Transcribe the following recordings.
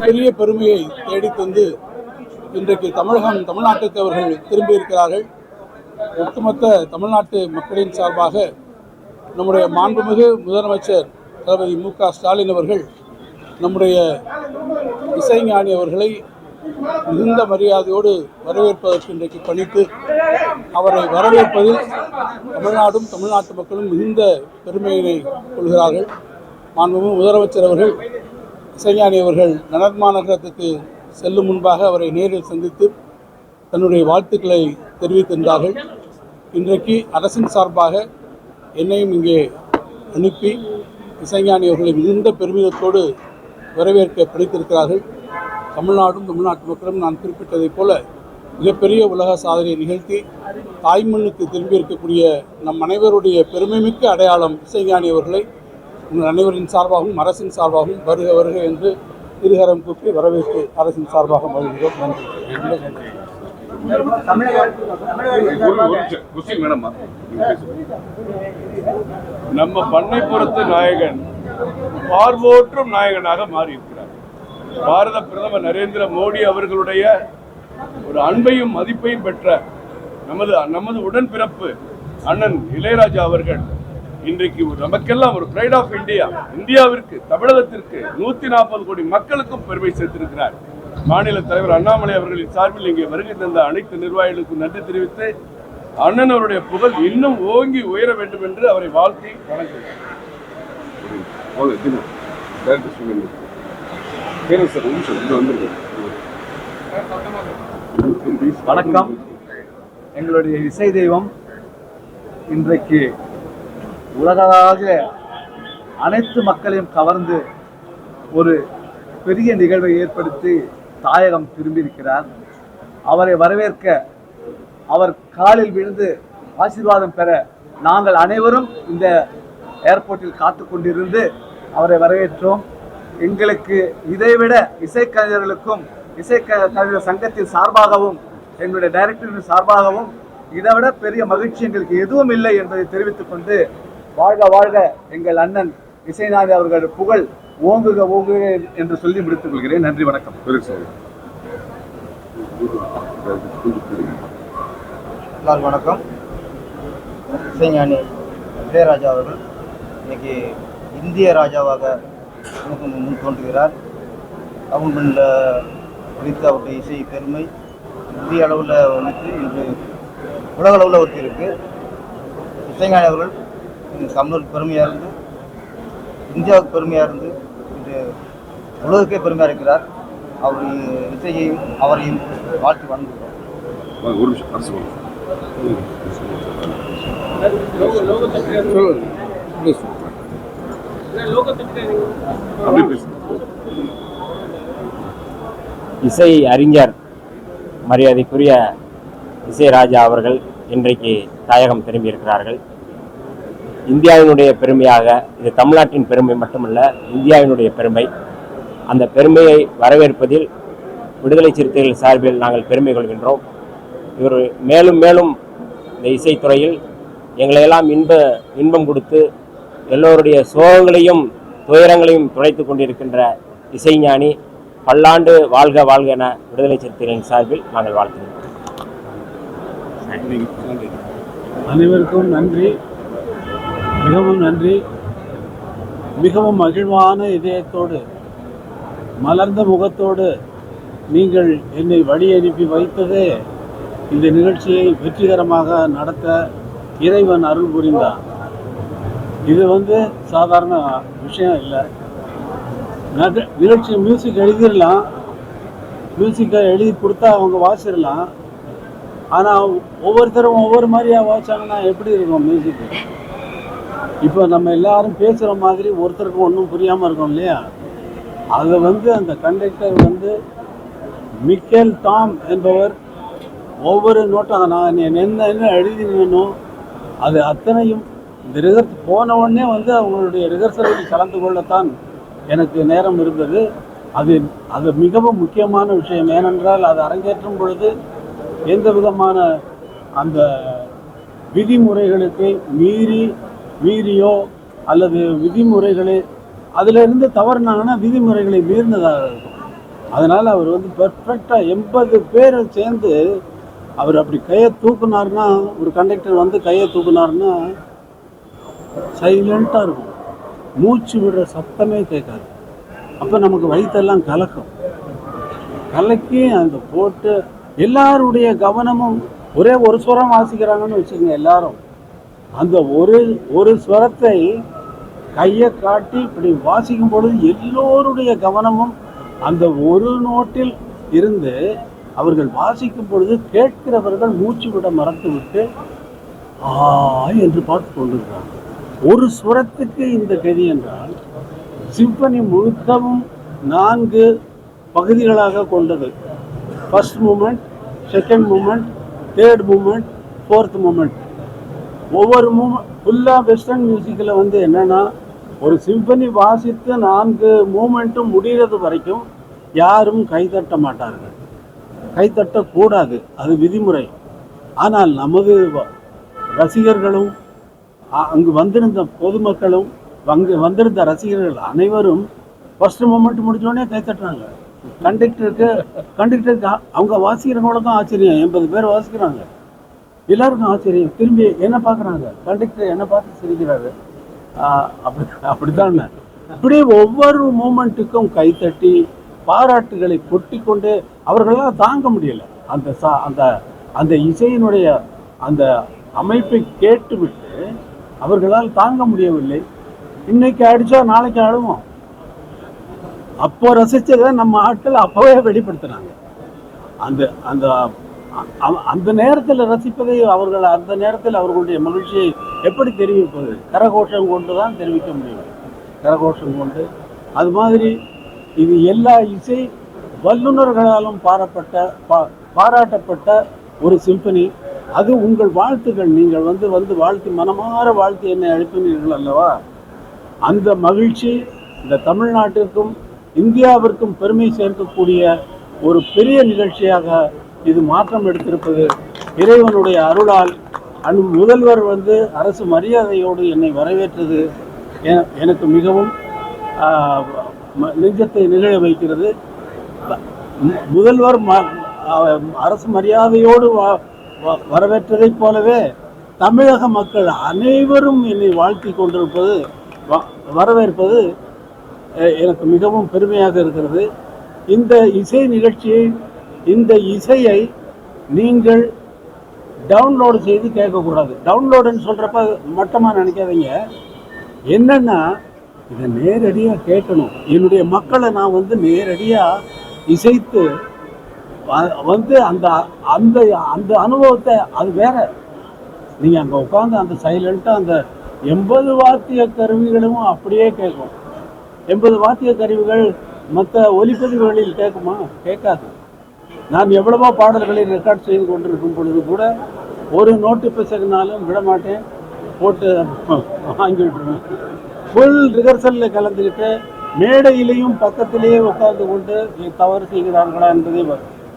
பெரிய பெருமையை தேடித்தந்து இன்றைக்கு தமிழகம் தமிழ்நாட்டுக்கு அவர்கள் திரும்பியிருக்கிறார்கள். ஒட்டுமொத்த தமிழ்நாட்டு மக்களின் சார்பாக நம்முடைய மாண்புமிகு முதலமைச்சர் தளபதி மு க ஸ்டாலின் அவர்கள் நம்முடைய இசைஞானி அவர்களை மிகுந்த மரியாதையோடு வரவேற்பதற்கு இன்றைக்கு பணித்து அவரை வரவேற்பதில் தமிழ்நாடும் தமிழ்நாட்டு மக்களும் மிகுந்த பெருமையினை கொள்கிறார்கள். மாண்புமிகு முதலமைச்சர் அவர்கள் இசைஞானி அவர்கள் நடமாநகரத்துக்கு செல்லும் முன்பாக அவரை நேரில் சந்தித்து தன்னுடைய வாழ்த்துக்களை தெரிவித்திருந்தார்கள். இன்றைக்கு அரசின் சார்பாக என்னையும் இங்கே அனுப்பி இசைஞானி அவர்களை மிகுந்த பெருமிதத்தோடு வரவேற்க பிடித்திருக்கிறார்கள். தமிழ்நாடும் தமிழ்நாட்டு மக்களும் நான் குறிப்பிட்டதைப் போல மிகப்பெரிய உலக சாதனையை நிகழ்த்தி தாய்மண்ணுக்கு திரும்பியிருக்கக்கூடிய நம் அனைவருடைய பெருமைமிக்க அடையாளம் இசைஞானி அவர்களை உங்கள் அனைவரின் சார்பாகவும் அரசின் சார்பாகவும் வருக வருக என்று இருகரம் கூப்பி வரவேற்பு அரசின் சார்பாக மகிழ்கிறோம். நன்றி. நம்ம பண்ணைப்புறத்து நாயகன் பார்வோற்றும் நாயகனாக மாறி இருக்கிறார் பாரத பிரதமர் நரேந்திர மோடி அவர்களுடைய ஒரு அன்பையும் மதிப்பையும் பெற்ற நமது நமது உடன்பிறப்பு அண்ணன் இளையராஜா அவர்கள் இன்றைக்கு ஒரு நமக்கெல்லாம் ஒரு பிரைட் ஆஃப் இந்தியா இந்தியாவிற்கு தமிழகத்திற்கு நூத்தி நாற்பது கோடி மக்களுக்கும் பெருமை சேர்த்திருக்கிறார். மாநில தலைவர் அண்ணாமலை அவர்களின் சார்பில் இங்கே வருகை தந்த அனைத்து நிர்வாகிகளுக்கும் நன்றி தெரிவித்து அண்ணன் அவருடைய புகழ் இன்னும் ஓங்கி உயர வேண்டும் என்று அவரை வாழ்த்தி வணக்கம். எங்களுடைய இசை தெய்வம் இன்றைக்கு உலகளாக அனைத்து மக்களையும் கவர்ந்து ஒரு பெரிய நிகழ்வை ஏற்படுத்தி தாயகம் திரும்பியிருக்கிறார். அவரை வரவேற்க அவர் காலில் விழுந்து ஆசீர்வாதம் பெற நாங்கள் அனைவரும் இந்த ஏர்போர்ட்டில் காத்து கொண்டிருந்து அவரை வரவேற்றோம். எங்களுக்கு இதைவிட இசைக்கலைஞர்களுக்கும் இசைக்கலைஞர் சங்கத்தின் சார்பாகவும் எங்களுடைய டைரக்டரின் சார்பாகவும் இதைவிட பெரிய மகிழ்ச்சி எங்களுக்கு எதுவும் இல்லை என்பதை தெரிவித்துக் கொண்டு வாழ்க வாழ்க. எங்கள் அண்ணன் இசைநாதி அவர்கள் புகழ் ஓங்குக ஓங்குக என்று சொல்லி முடித்துக் கொள்கிறேன். நன்றி வணக்கம். எல்லாருக்கும் வணக்கம். இசைஞானி இளையராஜா அவர்கள் இன்னைக்கு இந்திய ராஜாவாக நமக்கு முன் தோன்றுகிறார். அவங்க குறித்து அவருடைய இசை பெருமை இந்திய அளவில் வந்துட்டு இன்று உலக அளவில் ஒருத்தி இருக்கு. இசைஞானி அவர்கள் இன்று தமிழருக்கு பெருமையாக இருந்து இந்தியாவுக்கு பெருமையாக இருந்து இன்று உலகுக்கே பெருமையாக இருக்கிறார். அவர் இசையையும் அவரையும் வாழ்த்தி வணங்குகிறோம். ஒரு நிமிஷம் அரசு அப்படி பேசுங்க இசை அறிஞர் மரியாதைக்குரிய இசைராஜா அவர்கள் இன்றைக்கு தாயகம் திரும்பியிருக்கிறார்கள். இந்தியாவினுடைய பெருமையாக இது தமிழ்நாட்டின் பெருமை மட்டுமல்ல இந்தியாவினுடைய பெருமை. அந்த பெருமையை வரவேற்பதில் விடுதலை சிறுத்தைகள் சார்பில் நாங்கள் பெருமை கொள்கின்றோம். இவர் மேலும் மேலும் இந்த இசைத்துறையில் எங்களையெல்லாம் இன்ப இன்பம் கொடுத்து எல்லோருடைய சோகங்களையும் துயரங்களையும் துடைத்து கொண்டிருக்கின்ற இசைஞானி பல்லாண்டு வாழ்க வாழ்க என விடுதலை சிறுத்தைகளின் சார்பில் நாங்கள் வாழ்த்துகிறோம். அனைவருக்கும் நன்றி. மிகவும் நன்றி. மிகவும் மகிழ்வான இதயத்தோடு மலர்ந்த முகத்தோடு நீங்கள் என்னை வழி அனுப்பி வைத்ததே இந்த நிகழ்ச்சியை வெற்றிகரமாக நடத்த இறைவன் அருள் புரிந்தான் இது வந்து சாதாரண விஷயம் இல்லை. நிகழ்ச்சி மியூசிக் எழுதிடலாம் மியூசிக்கை எழுதி கொடுத்தா அவங்க வாசிடலாம் ஆனால் ஒவ்வொருத்தரும் ஒவ்வொரு மாதிரியாக வாசிச்சாங்கன்னா எப்படி இருக்கும் மியூசிக்கு இப்போ நம்ம எல்லாரும் பேசுகிற மாதிரி ஒருத்தருக்கும் ஒன்றும் புரியாமல் இருக்கோம் இல்லையா? அதை வந்து அந்த கண்டக்டர் வந்து மிக்கேல் டாம் என்பவர் ஒவ்வொரு நோட்டம் நான் என்ன என்ன எழுதினோ அது அத்தனையும் இந்த ரிஹர்ஸ் போன உடனே வந்து அவங்களுடைய ரிஹர்சலில் கலந்து கொள்ளத்தான் எனக்கு நேரம் இருந்தது. அது அது மிகவும் முக்கியமான விஷயம். ஏனென்றால் அது அரங்கேற்றும் பொழுது எந்த விதமான அந்த விதிமுறைகளுக்கு மீறி மீறியோ அல்லது விதிமுறைகளை அதிலிருந்து தவறுனாங்கன்னா விதிமுறைகளை மீறினதாக இருக்கும். அதனால் அவர் வந்து பெர்ஃபெக்டாக எண்பது பேர் சேர்ந்து அவர் அப்படி கையை தூக்குனாருன்னா ஒரு கண்டக்டர் வந்து கையை தூக்குனார்னா சைலண்ட்டாக இருக்கும். மூச்சு விடுற சத்தமே கேட்காது. அப்போ நமக்கு வயிற்றெல்லாம் கலக்கும். கலக்கி அந்த போட்டு எல்லாருடைய கவனமும் ஒரே ஒரு சுரம் வாசிக்கிறாங்கன்னு வச்சுக்கோங்க எல்லாரும். அந்த ஒரு ஒரு ஸ்வரத்தை கையை காட்டி இப்படி வாசிக்கும் பொழுது எல்லோருடைய கவனமும் அந்த ஒரு நோட்டில் இருந்து அவர்கள் வாசிக்கும் பொழுது கேட்கிறவர்கள் மூச்சு விட மறந்து விட்டு ஆ என்று பார்த்து கொண்டிருக்கிறார்கள். ஒரு சுரத்துக்கு இந்த கதி என்றால் சிம்பனி முழுக்கவும் நான்கு பகுதிகளாக கொண்டது. First moment second moment third moment fourth moment ஒவ்வொரு மூமெண்ட் ஃபுல்லாக வெஸ்டர்ன் மியூசிக்கில் வந்து என்னென்னா ஒரு சிம்பனி வாசித்து நான்கு மூமெண்ட்டும் முடிகிறது வரைக்கும் யாரும் கைதட்ட மாட்டார்கள். கைத்தட்டக்கூடாது அது விதிமுறை. ஆனால் நமது ரசிகர்களும் அங்கு வந்திருந்த பொதுமக்களும் அங்கு வந்திருந்த ரசிகர்கள் அனைவரும் ஃபர்ஸ்ட் மூமெண்ட் முடிச்சோடனே கைத்தட்டுறாங்க கண்டக்டருக்கு கண்டக்டருக்கு அவங்க வாசிக்கிறவங்களுக்கும் ஆச்சரியம். எண்பது பேர் வாசிக்கிறாங்க. எல்லாருக்கும் ஆச்சரியம். திரும்பி என்ன பார்க்குறாங்க? கண்டக்டர் என்ன பார்த்து சிரிக்கிறாரு? அப்படி அப்படித்தான். அப்படியே ஒவ்வொரு மூமெண்ட்டுக்கும் கைத்தட்டி பாராட்டுகளை கொட்டி கொண்டு அவர்களால் தாங்க முடியல. அந்த சா அந்த அந்த இசையினுடைய அந்த அமைப்பை கேட்டுவிட்டு அவர்களால் தாங்க முடியவில்லை. இன்னைக்கு அடிச்சா நாளைக்கு அழுவோம் அப்போ ரசிச்சதை நம்ம ஆட்கள் அப்போவே வெளிப்படுத்துனாங்க அந்த அந்த அந்த நேரத்தில் ரசிப்பதை அவர்கள் அந்த நேரத்தில் அவர்களுடைய மகிழ்ச்சியை எப்படி தெரிவிப்பது? கரகோஷம் கொண்டு தான் தெரிவிக்க முடியும். கரகோஷம் கொண்டு. அது மாதிரி இது எல்லா இசை வல்லுநர்களாலும் பாரப்பட்ட பா- பாராட்டப்பட்ட ஒரு சிம்பனி. அது உங்கள் வாழ்த்துகள். நீங்கள் வந்து வந்து வாழ்த்தி மனமாற வாழ்த்து என்னை அழைப்பினீர்கள் அல்லவா? அந்த மகிழ்ச்சி இந்த தமிழ்நாட்டிற்கும் இந்தியாவிற்கும் பெருமை சேர்க்கக்கூடிய ஒரு பெரிய நிகழ்ச்சியாக இது மாற்றம் எடுத்திருப்பது. இறைவனுடைய அருளால் அன் முதல்வர் வந்து அரசு மரியாதையோடு என்னை வரவேற்றது. எனக்கு மிகவும் நெஞ்சத்தை நிகழ வைக்கிறது. மு- முதல்வர் ம- அரசு மரியாதையோடு வ- வ- வரவேற்றதைப் போலவே தமிழக மக்கள் அனைவரும் என்னை வாழ்த்தி கொண்டிருப்பது வ- வரவேற்பது எனக்கு மிகவும் பெருமையாக இருக்கிறது. இந்த இசை நிகழ்ச்சியை இந்த இசையை நீங்கள் டவுன்லோடு செய்து கேட்கக்கூடாது. டவுன்லோடுன்னு சொல்கிறப்ப மட்டமாக நினைக்காதீங்க. என்னென்னா இதை நேரடியாக கேட்கணும். என்னுடைய மக்களை நான் வந்து நேரடியாக இசைத்து வ- வந்து அந்த அந்த அந்த அனுபவத்தை அது வேற. நீங்கள் அங்கே உட்காந்து அந்த சைலண்ட்டாக அந்த எண்பது வாத்திய கருவிகளும் அப்படியே கேட்கும். எண்பது வாத்திய கருவிகள் மற்ற ஒலிப்பதிவுகளில் கேட்குமா? கேட்காது. நான் எவ்வளவோ பாடல்களை ரெக்கார்ட் செய்து கொண்டிருக்கும் பொழுது கூட ஒரு நோட்டு பிசகுனாலும் விடமாட்டேன். போட்டு வாங்கி விட்டுருவேன். ஃபுல் ரிஹர்சலில் கலந்துக்கிட்டு மேடையிலையும் பக்கத்திலேயே உட்கார்ந்து கொண்டு தவறு செய்கிறார்களா என்பதை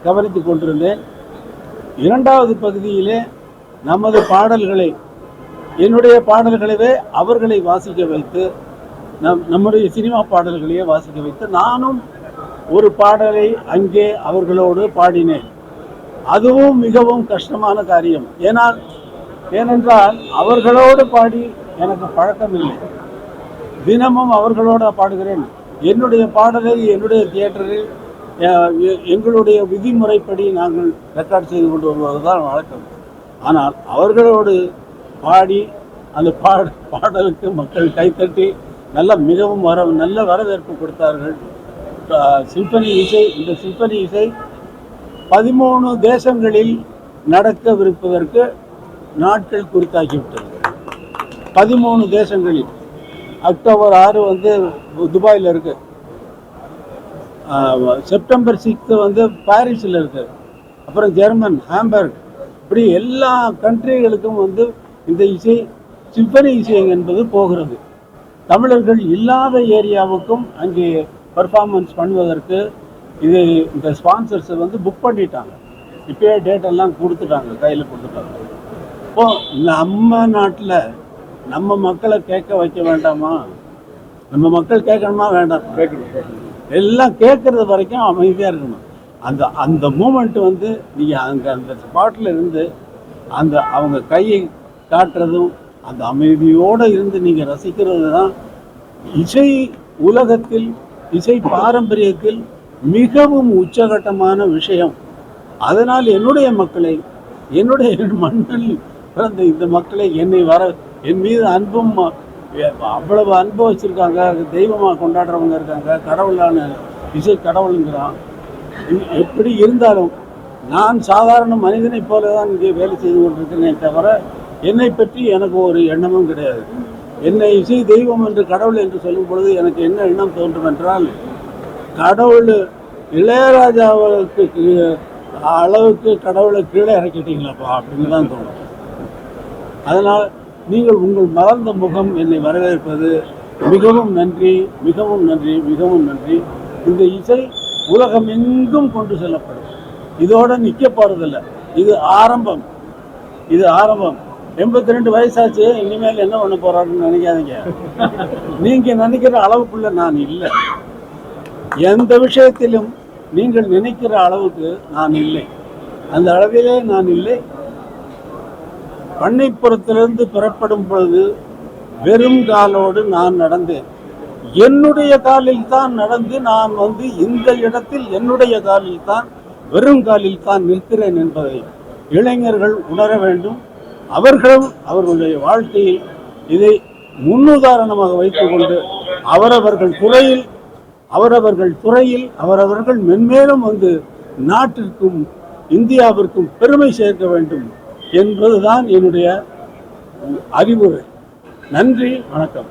கவனித்து கொண்டிருந்தேன். இரண்டாவது பகுதியிலே நமது பாடல்களை என்னுடைய பாடல்களவே அவர்களை வாசிக்க வைத்து நம் நம்முடைய சினிமா பாடல்களையே வாசிக்க வைத்து நானும் ஒரு பாடலை அங்கே அவர்களோடு பாடினேன். அதுவும் மிகவும் கஷ்டமான காரியம். ஏனால் ஏனென்றால் அவர்களோடு பாடி எனக்கு பழக்கமில்லை. தினமும் அவர்களோட பாடுகிறேன். என்னுடைய பாடலை என்னுடைய தியேட்டரில் எ- எங்களுடைய விதிமுறைப்படி நாங்கள் ரெக்கார்ட் செய்து கொண்டு வருவது தான் வழக்கம். ஆனால் அவர்களோடு பாடி அந்த பாட பாடலுக்கு மக்கள் கைத்தட்டி நல்ல மிகவும் வர நல்ல வரவேற்பு கொடுத்தார்கள். சிம்பனி இசை இந்த சிம்பனி இசை பதிமூணு தேசங்களில் நடக்கவிருப்பதற்கு நாட்கள் குறித்தாக்கிவிட்டது பதிமூணு தேசங்களில். அக்டோபர் ஆறு வந்து துபாயில் இருக்கு. ஆஹ் செப்டம்பர் சிக்ஸ்த்து வந்து பாரிஸில் இருக்கு. அப்புறம் ஜெர்மன் ஹாம்பர்க். இப்படி எல்லா கண்ட்ரிகளுக்கும் வந்து இந்த இசை சிம்பனி இசை என்பது போகிறது. தமிழர்கள் இல்லாத ஏரியாவுக்கும் அங்கே பர்ஃபார்மன்ஸ் பண்ணுவதற்கு இது இந்த ஸ்பான்சர்ஸ் வந்து புக் பண்ணிட்டாங்க. இப்போயே டேட் எல்லாம் கொடுத்துட்டாங்க கையில் கொடுத்துட்டாங்க. இப்போ நம்ம நாட்டில் நம்ம மக்களை கேட்க வைக்க வேண்டாமா? நம்ம மக்கள் கேட்கணுமா? வேண்டாம். கேட்கணும் கேட்கணும். எல்லாம் கேட்கறது வரைக்கும் அமைதியாக இருக்கணும். அந்த அந்த மூமெண்ட் வந்து நீங்கள் அங்கே அந்த ஸ்பாட்டில் இருந்து அந்த அவங்க கையை காட்டுறதும் அந்த அமைதியோடு இருந்து நீங்கள் ரசிக்கிறது தான் இசை உலகத்தில் இசை பாரம்பரியத்தில் மிகவும் உச்சகட்டமான விஷயம். அதனால் என்னுடைய மக்களை என்னுடைய மண்ணில் பிறந்த இந்த மக்களை என்னை வர என் மீது அன்பும் அவ்வளவு அனுபவிச்சிருக்காங்க தெய்வமாக கொண்டாடுறவங்க இருக்காங்க. கடவுளான இசை கடவுளுங்கிறான். எப்படி இருந்தாலும் நான் சாதாரண மனிதனைப் போல தான் இங்கே வேலை செய்து கொண்டிருக்கிறேனே தவிர என்னை பற்றி எனக்கு ஒரு எண்ணமும் கிடையாது. என்னை இசை தெய்வம் என்று கடவுள் என்று சொல்லும் பொழுது எனக்கு என்ன எண்ணம் தோன்றும் என்றால் கடவுள் இளையராஜாவுக்கு அளவுக்கு கடவுளை கீழே இறக்கிட்டீங்களாப்பா அப்படின்னு தான் தோணும். அதனால் நீங்கள் உங்கள் மலர்ந்த முகம் என்னை வரவேற்பது மிகவும் நன்றி மிகவும் நன்றி மிகவும் நன்றி. இந்த இசை உலகம் எங்கும் கொண்டு செல்லப்படும். இதோட நிற்க போறதில்ல. இது ஆரம்பம். இது ஆரம்பம். எண்பத்தி ரெண்டு வயசாச்சு இனிமேல் என்ன பண்ண போறாருன்னு நினைக்காதீங்க. நீங்க நினைக்கிற அளவுக்குள்ள நான் இல்லை. எந்த விஷயத்திலும் நீங்கள் நினைக்கிற அளவுக்கு நான் இல்லை. அந்த அளவிலே நான் இல்லை. பண்ணைப்புறத்திலிருந்து புறப்படும் பொழுது வெறும் காலோடு நான் நடந்தேன். என்னுடைய காலில் தான் நடந்து நான் வந்து இந்த இடத்தில் என்னுடைய காலில் தான் வெறும் காலில் தான் நிற்கிறேன் என்பதை இளைஞர்கள் உணர வேண்டும். அவர்களும் அவர்களுடைய வாழ்க்கையில் இதை முன்னுதாரணமாக வைத்துக்கொண்டு அவரவர்கள் துறையில் அவரவர்கள் துறையில் அவரவர்கள் மென்மேலும் வந்து நாட்டிற்கும் இந்தியாவிற்கும் பெருமை சேர்க்க வேண்டும் என்பதுதான் என்னுடைய அறிவுரை. நன்றி வணக்கம்.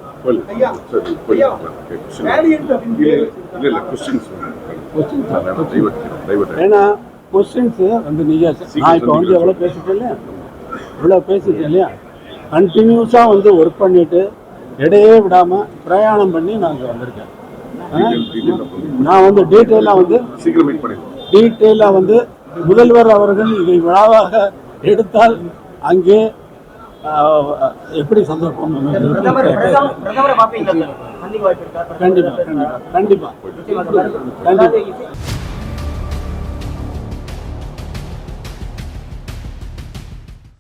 ஏன்னா கொஸ்டின்ஸ் வந்து நீங்கள் நான் இப்போ வந்து எவ்வளோ பேசிட்டேன் இல்லையா இவ்வளோ பேசிட்டேன் இல்லையா? கண்டினியூஸாக வந்து ஒர்க் பண்ணிட்டு இடையே விடாமல் பிரயாணம் பண்ணி நான் இங்கே வந்திருக்கேன். நான் வந்து டீட்டெயிலாக வந்து. டீட்டெயிலாக வந்து முதல்வர் அவர்கள் இதை விழாவாக எடுத்தால் அங்கே எப்படி சந்தர்ப்பம் கண்டிப்பாக கண்டிப்பாக கண்டிப்பாக